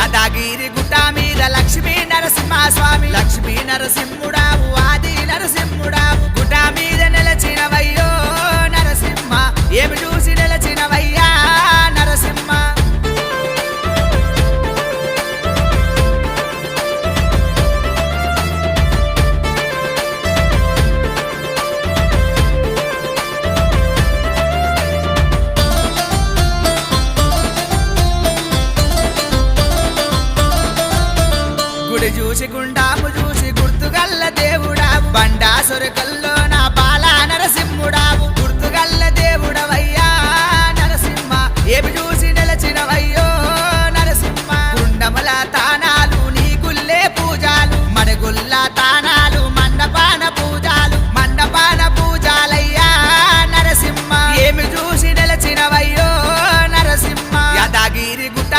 యాదగిరి గుట్ట మీద లక్ష్మీ నరసింహ స్వామి. లక్ష్మీ నరసింహుడు దేవుడు చూసి గుండాము చూసి గుర్తుగల్ల దేవుడా. బండా సొరకల్లో నా బాల నరసింహుడావు. గుర్తుగల్ల దేవుడవయ్యా నరసింహ. ఏమి చూసి నెలచినవయ్యో నరసింహ. గుండముల తానాలు నీకుల్లే పూజాలు. మడగుల్ల తానాలు మండపాన పూజాలు. మండపాన పూజాలయ్యా నరసింహ. ఏమి చూసి నెలచినవయ్యో నరసింహ. యాదాగిరి గుట్ట